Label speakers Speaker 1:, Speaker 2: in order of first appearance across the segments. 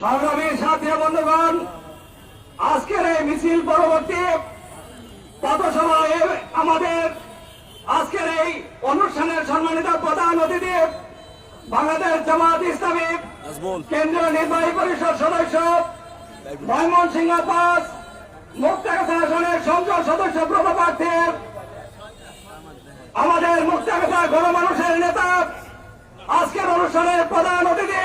Speaker 1: সংগ্রামী সাথী বন্ধুগণ আজকের এই মিছিল পরবর্তী পথসভায় আমাদের আজকের এই অনুষ্ঠানের সম্মানিত প্রধান অতিথি বাংলাদেশ জামাত ইসলামী কেন্দ্রীয় নির্বাহী পরিষদ সদস্য ময়মনসিংহ পাস মুক্তাগাছা আসনের সংসদ সদস্য প্রভাপ্রার্থী আমাদের মুক্তাগাছা গণমানুষের নেতা আজকের অনুষ্ঠানের প্রধান অতিথি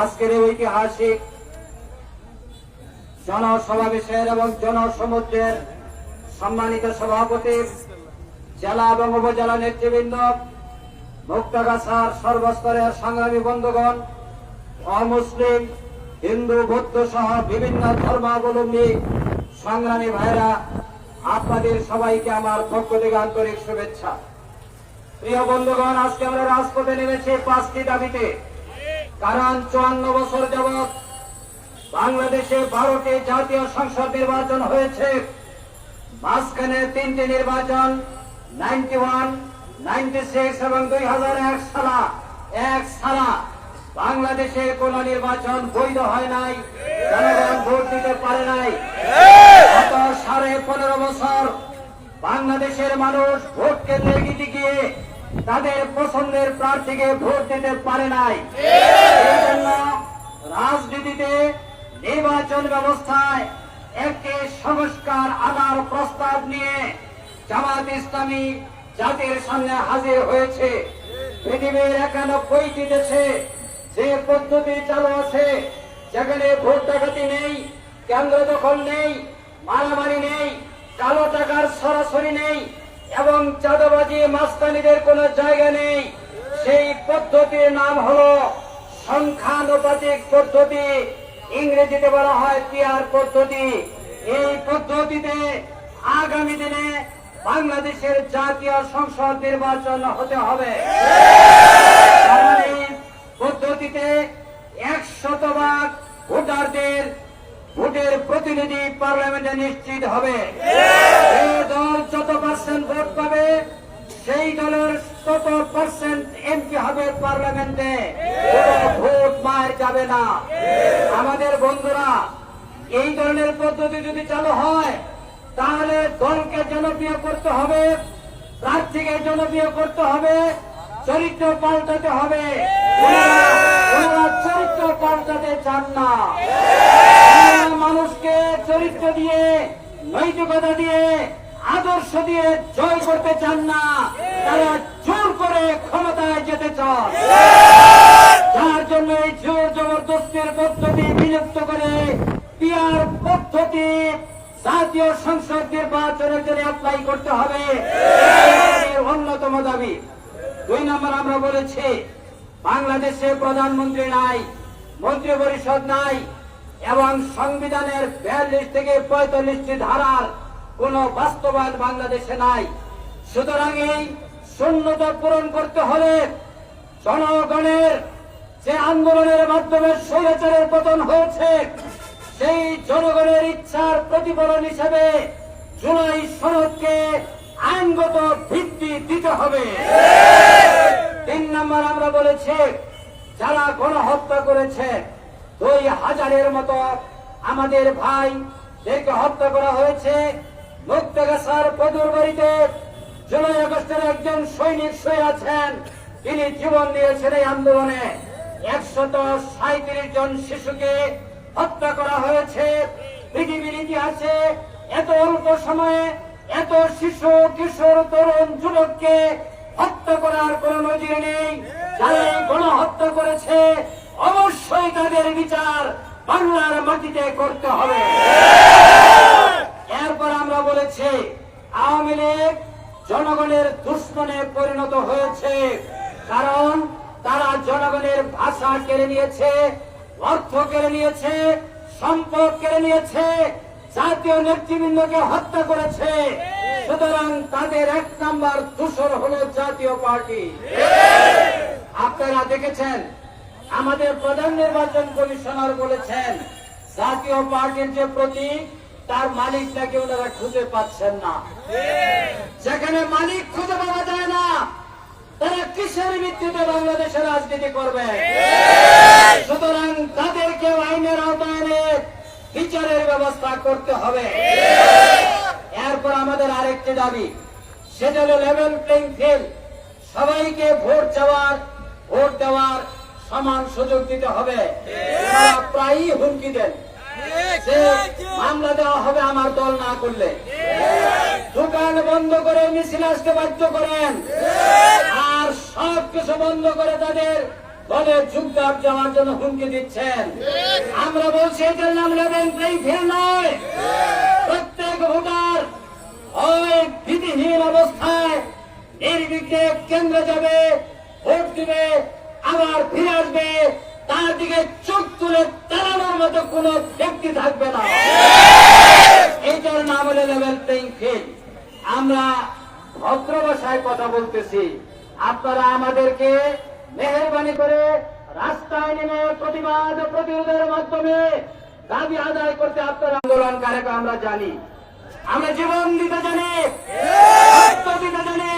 Speaker 1: আজকের ঐতিহাসিক জনসমাবেশের এবং জনসমুদ্রের সম্মানিত সভাপতি জেলা এবং উপজেলা নেতৃবৃন্দ, মুক্তাগাছার সর্বস্তরের সংগ্রামী বন্ধুগণ, অমুসলিম, হিন্দু, বৌদ্ধ সহ বিভিন্ন ধর্মাবলম্বী সংগ্রামী ভাইরা, আপনাদের সবাইকে আমার পক্ষ থেকে আন্তরিক শুভেচ্ছা। প্রিয় বন্ধুগণ, আজকে আমরা রাজপথে নেমেছি পাঁচটি দাবিতে। কারণ চুয়ান্ন বছর যাবৎ বাংলাদেশে বারোটি জাতীয় সংসদ নির্বাচন হয়েছে। মাঝখানে তিনটি নির্বাচন নাইনটি ওয়ান নাইনটি সিক্স এবং দুই হাজার এক সালা এক সালা। বাংলাদেশে কোন নির্বাচন বৈধ হয় নাই, জনগণ ভোট দিতে পারে নাই। সাড়ে পনেরো বছর বাংলাদেশের মানুষ ভোট কেন্দ্রে গিয়ে তাদের পছন্দের প্রার্থীকে ভোট দিতে পারে নাই। রাজনীতিতে নির্বাচন ব্যবস্থায় একটি সংস্কার আনার প্রস্তাব নিয়ে জামাত ইসলামী জাতির সামনে হাজির হয়েছে। পৃথিবীর একানব্বইটি দেশে যে পদ্ধতি চালু আছে, যেখানে ভোট ডাকাতি নেই, কেন্দ্র দখল নেই, মারামারি নেই, কালো টাকার সরাসরি নেই এবং চাঁদাবাজি মাস্তানিদের কোনো জায়গা নেই। সেই পদ্ধতির নাম হলো সংখ্যানুপাতিক পদ্ধতি। ইংরেজিতে বলা হয় পিয়ার পদ্ধতি। এই পদ্ধতিতে আগামী দিনে বাংলাদেশের জাতীয় সংসদ নির্বাচন হতে হবে। এই পদ্ধতিতে এক শতভাগ ভোটারদের ভোটের প্রতিনিধি পার্লামেন্টে নিশ্চিত হবে। এই দল যত সেই দলের তত পার্সেন্ট এমপি হবে পার্লামেন্টে। ভোট মার যাবে না। আমাদের বন্ধুরা, এই ধরনের পদ্ধতি যদি চালু হয়, তাহলে দলকে জনপ্রিয় করতে হবে, প্রার্থীকে জনপ্রিয় করতে হবে, চরিত্র পাল্টাতে হবে। চরিত্র পাল্টাতে চান না। মানুষকে চরিত্র দিয়ে, নৈতিকতা দিয়ে, আদর্শ দিয়ে জয় করতে চান না। তারা জোর করে ক্ষমতায় যেতে চান যার জন্য এই জোর জবরদস্তের পদ্ধতি বিলুপ্ত করে পিয়ার পদ্ধতি জাতীয় সংসদ নির্বাচনের জন্য অ্যাপ্লাই করতে হবে অন্যতম দাবি। দুই নম্বর আমরা বলেছি, বাংলাদেশে প্রধানমন্ত্রী নাই মন্ত্রী পরিষদ নাই, এবং সংবিধানের বিয়াল্লিশ থেকে পঁয়তাল্লিশটি ধারার কোন বাস্তবায়ন বাংলাদেশে নাই। সুতরাং এই শূন্যতা পূরণ করতে হলে জনগণের যে আন্দোলনের মাধ্যমে স্বৈরাচারের পতন হয়েছে, সেই জনগণের ইচ্ছার প্রতিফলন হিসেবে জুলাই সনদকে আইনগত ভিত্তি দিতে হবে। তিন নম্বর আমরা বলেছি, যারা গণহত্যা করেছে, দুই হাজারের মতো আমাদের ভাই যাদেরকে হত্যা করা হয়েছে। মুক্তগাছার পদুর বাড়িতে জুলাই আগস্টের একজন সৈনিক সই আছেন। তিনি জীবন দিয়েছেন এই আন্দোলনে। একশত সাঁত্রিশ জন শিশুকে হত্যা করা হয়েছে। পৃথিবীর ইতিহাসে এত অল্প সময়ে এত শিশু, কিশোর, তরুণ, যুবককে হত্যা করার কোন নজির নেই। যারা এই গণহত্যা করেছে, অবশ্যই তাদের বিচার বাংলার মাটিতে করতে হবে। এরপর আমরা বলেছি, আওয়ামী লীগ জনগণের দুশ্মনে পরিণত হয়েছে। কারণ তারা জনগণের ভাষা কেড়ে নিয়েছে, অর্থ কেড়ে নিয়েছে, সম্পদ কেড়ে নিয়েছে, জাতীয় নেতৃবৃন্দকে হত্যা করেছে। সুতরাং তাদের এক নাম্বার দূষণ হলো জাতীয় পার্টি। আপনারা দেখেছেন, আমাদের প্রধান নির্বাচন কমিশনার বলেছেন, জাতীয় পার্টির যে প্রতীক তার মালিক নাকি ওনারা খুঁজে পাচ্ছেন না। যেখানে মালিক খুঁজে পাওয়া যায় না, তারা কিসের ভিত্তিতে বাংলাদেশের রাজনীতি করবে? সুতরাং তাদেরকে আইনের আওতায় বিচারের ব্যবস্থা করতে হবে। এরপর আমাদের আরেকটি দাবি সেটা হলো লেভেল প্লেইং ফিল্ড সবাইকে ভোট চাওয়ার ভোট দেওয়ার সমান সুযোগ দিতে হবে। প্রায়ই হুমকি দেন। মামলা দেওয়া হবে আমার দল না করলে। দোকান বন্ধ করে মিছিল আসতে বাধ্য করেন। আর সব কিছু বন্ধ করে তাদের দলে যোগদান যাওয়ার জন্য হুমকি দিচ্ছেন। আমরা বলছি এটার নাম প্লেইং ফিল্ড নয়। প্রত্যেক ভোটার ওই ভীতিহীন অবস্থায় নির্বিঘ্নে কেন্দ্রে যাবে ভোট দিবে আবার ফিরে আসবে। তার দিকে চোখ তুলে তাড়ানোর মতো কোন ব্যক্তি থাকবে না। এইটার নাম হলো লেভেল প্লেইং ফিল্ড। আমরা ভদ্র ভাষায় কথা বলতেছি। আপনারা আমাদেরকে মেহরবানি করে রাস্তায় নেমে প্রতিবাদ প্রতিরোধের মাধ্যমে দাবি আদায় করতে আপনারা আন্দোলনকারীকে আমরা জানি। আমরা জীবন দিতে জানি রক্ত দিতে জানি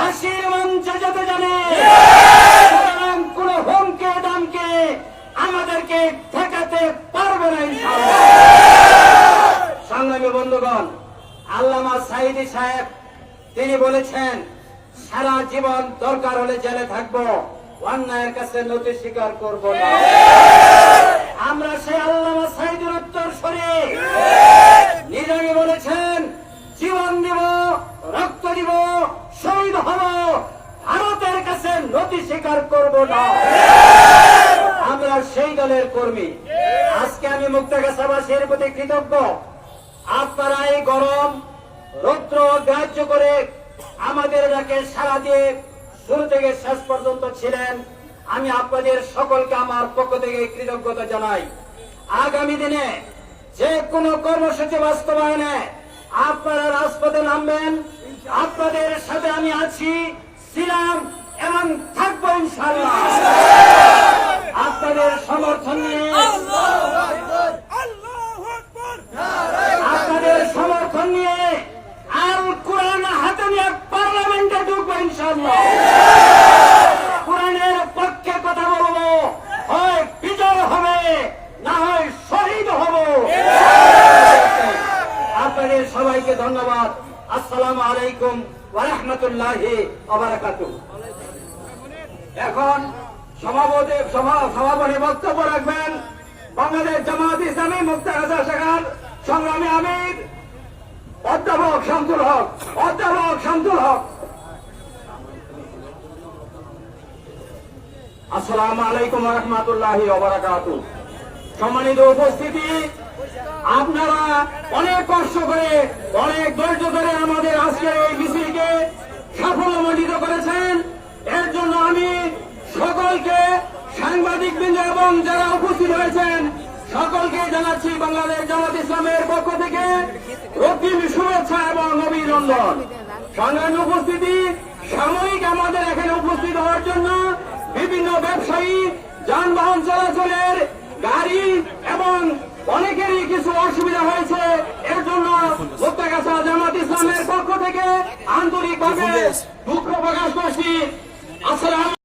Speaker 1: হাসির মঞ্চে যেতে জানি সুতরাং কোন হুমকে দামকে আমাদেরকে ঠেকাতে পারবে না ইনশাআল্লাহ সংগ্রামী বন্ধুগণ আল্লামা সাইদি সাহেব তিনি বলেছেন সারা জীবন দরকার হলে জেলে থাকব। অন্যায়ের কাছে নথি স্বীকার করব না। আমরা সেই আল্লামা সাইদের উত্তর সরে বলেছেন, জীবন দিব, রক্ত দিব, শহীদ হব। ভারতের কাছে নথি স্বীকার করব না। আমরা সেই দলের কর্মী। আজকে আমি মুক্তাগাছাবাসীর প্রতি কৃতজ্ঞ। আপনারা এই গরম রৌদ্র গ্রাহ্য করে আমাদের যাকে সারা দিয়ে শুরু থেকে শেষ পর্যন্ত ছিলেন। আমি আপনাদের সকলকে আমার পক্ষ থেকে কৃতজ্ঞতা জানাই। আগামী দিনে যে কোনো কর্মসূচি বাস্তবায়নে আপনারা রাজপথে নামবেন। আপনাদের সাথে আমি আছি, ছিলাম এবং থাকব ইনশাল্লাহ আপনাদের সমর্থন নিয়ে আপনাদের সমর্থন নিয়ে আল কোরআন হাতে নিয়ে পার্লামেন্টে ঢুকবো ইনশাল্লাহ কোরআনের পক্ষে কথা বলব হয় বিজয় হবে না হয় শহীদ হব আপনাদের সবাইকে ধন্যবাদ। আসসালামু আলাইকুম ওরহমতুল্লাহি এখন সভাপতি সভাপতি বক্তব্য রাখবেন বাংলাদেশ জামাত ইসলামী মুক্তাগাছা শাখার সংগ্রামী আমির, অধ্যাপক শামসুল হক। অধ্যাপক শামসুল হক। আসসালামু আলাইকুম রহমতুল্লাহ সম্মানিত উপস্থিতি আপনারা অনেক কষ্ট করে, অনেক ধৈর্য ধরে আমাদের আজকের এই মিছিলকে সাফল্যমণ্ডিত করেছেন। এর জন্য আমি সকলকে সাংবাদিক বৃন্দ এবং যারা উপস্থিত হয়েছেন, সকলকে জানাচ্ছি বাংলাদেশ জামাত ইসলামের পক্ষ থেকে রক্তিম শুভেচ্ছা এবং অভিনন্দন। সংগ্রামী উপস্থিতি সাময়িক আমাদের এখানে উপস্থিত হওয়ার জন্য বিভিন্ন ব্যবসায়ী, যানবাহন চলাচলের গাড়ি এবং অনেকেরই কিছু অসুবিধা হয়েছে। এর জন্য মুক্তাগাছা জামাত ইসলামের পক্ষ থেকে আন্তরিকভাবে দুঃখ প্রকাশ করছি। আসসালাম